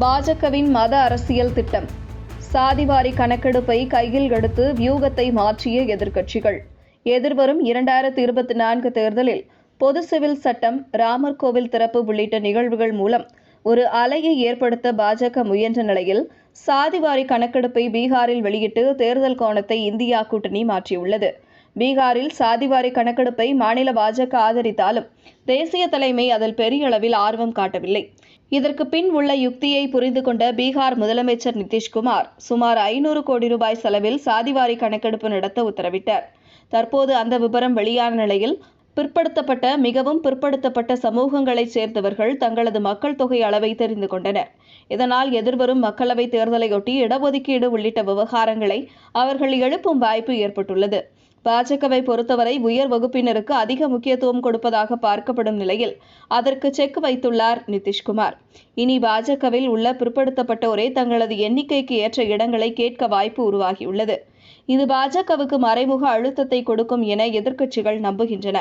பாஜகவின் மத அரசியல் திட்டம். சாதிவாரி கணக்கெடுப்பை கையில் எடுத்து வியூகத்தை மாற்றிய எதிர்க்கட்சிகள். எதிர்வரும் இரண்டாயிரத்தி இருபத்தி நான்கு தேர்தலில் பொது சிவில் சட்டம் ராமர் கோவில் திறப்பு உள்ளிட்ட நிகழ்வுகள் மூலம் ஒரு அலையை ஏற்படுத்த பாஜக முயன்ற நிலையில் சாதிவாரி கணக்கெடுப்பை பீகாரில் வெளியிட்டு தேர்தல் கோணத்தை இந்தியா கூட்டணி மாற்றியுள்ளது. பீகாரில் சாதிவாரி கணக்கெடுப்பை மாநில பாஜக ஆதரித்தாலும் தேசிய தலைமை அதில் பெரிய அளவில் ஆர்வம் காட்டவில்லை. இதற்கு பின் உள்ள யுக்தியை புரிந்து கொண்ட பீகார் முதலமைச்சர் நிதிஷ்குமார் சுமார் ஐநூறு கோடி ரூபாய் செலவில் சாதிவாரி கணக்கெடுப்பு நடத்த உத்தரவிட்டார். தற்போது அந்த விபரம் வெளியான நிலையில் பிற்படுத்தப்பட்ட மிகவும் பிற்படுத்தப்பட்ட சமூகங்களைச் சேர்ந்தவர்கள் தங்களது மக்கள் தொகை அளவை தெரிந்து கொண்டனர். இதனால் எதிர்வரும் மக்களவைத் தேர்தலையொட்டி இடஒதுக்கீடு உள்ளிட்ட விவகாரங்களை அவர்கள் எழுப்பும் வாய்ப்பு ஏற்பட்டுள்ளது. பாஜகவை பொறுத்தவரை உயர் வகுப்பினருக்கு அதிக முக்கியத்துவம் கொடுப்பதாக பார்க்கப்படும் நிலையில் அதற்கு செக் வைத்துள்ளார் நிதிஷ்குமார். இனி பாஜகவில் உள்ள பிற்படுத்தப்பட்டோரே தங்களது எண்ணிக்கைக்கு ஏற்ற இடங்களை கேட்க வாய்ப்பு உருவாகியுள்ளது. இது பாஜகவுக்கு மறைமுக அழுத்தத்தை கொடுக்கும் என எதிர்க்கட்சிகள் நம்புகின்றன.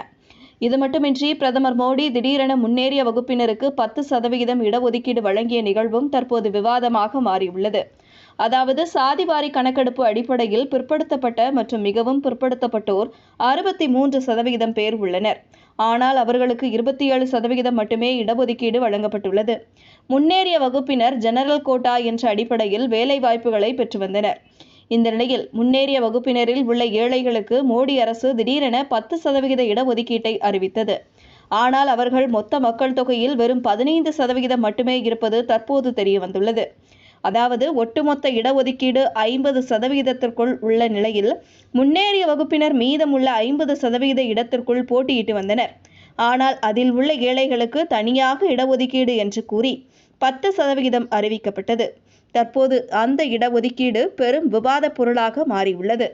இது மட்டுமின்றி பிரதமர் மோடி திடீரென முன்னேறிய வகுப்பினருக்கு பத்து சதவிகிதம் இடஒதுக்கீடு வழங்கிய நிகழ்வும் தற்போது விவாதமாக மாறியுள்ளது. அதாவது சாதிவாரி கணக்கெடுப்பு அடிப்படையில் பிற்படுத்தப்பட்ட மற்றும் மிகவும் பிற்படுத்தப்பட்டோர் அறுபத்தி மூன்று சதவிகிதம் பேர் உள்ளனர். ஆனால் அவர்களுக்கு இருபத்தி ஏழு சதவிகிதம் மட்டுமே இடஒதுக்கீடு வழங்கப்பட்டுள்ளது. முன்னேறிய வகுப்பினர் ஜெனரல் கோட்டா என்ற அடிப்படையில் வேலை வாய்ப்புகளை பெற்று வந்தனர். இந்த நிலையில் முன்னேறிய வகுப்பினரில் உள்ள ஏழைகளுக்கு மோடி அரசு திடீரென பத்து சதவிகித இடஒதுக்கீட்டை அறிவித்தது. ஆனால் அவர்கள் மொத்த மக்கள் தொகையில் வெறும் பதினைந்து சதவிகிதம் மட்டுமே இருப்பது தற்போது தெரிய வந்துள்ளது அதாவது ஒட்டுமொத்த இடஒதுக்கீடு ஐம்பது சதவிகிதத்திற்குள் உள்ள நிலையில் முன்னேறிய வகுப்பினர் மீதமுள்ள ஐம்பது சதவிகித இடத்திற்குள் போட்டியிட்டு வந்தனர். ஆனால் அதில் உள்ள ஏழைகளுக்கு தனியாக இடஒதுக்கீடு என்று கூறி பத்து சதவிகிதம் அறிவிக்கப்பட்டது. தற்போது அந்த இடஒதுக்கீடு பெரும் விவாத பொருளாக மாறியுள்ளது.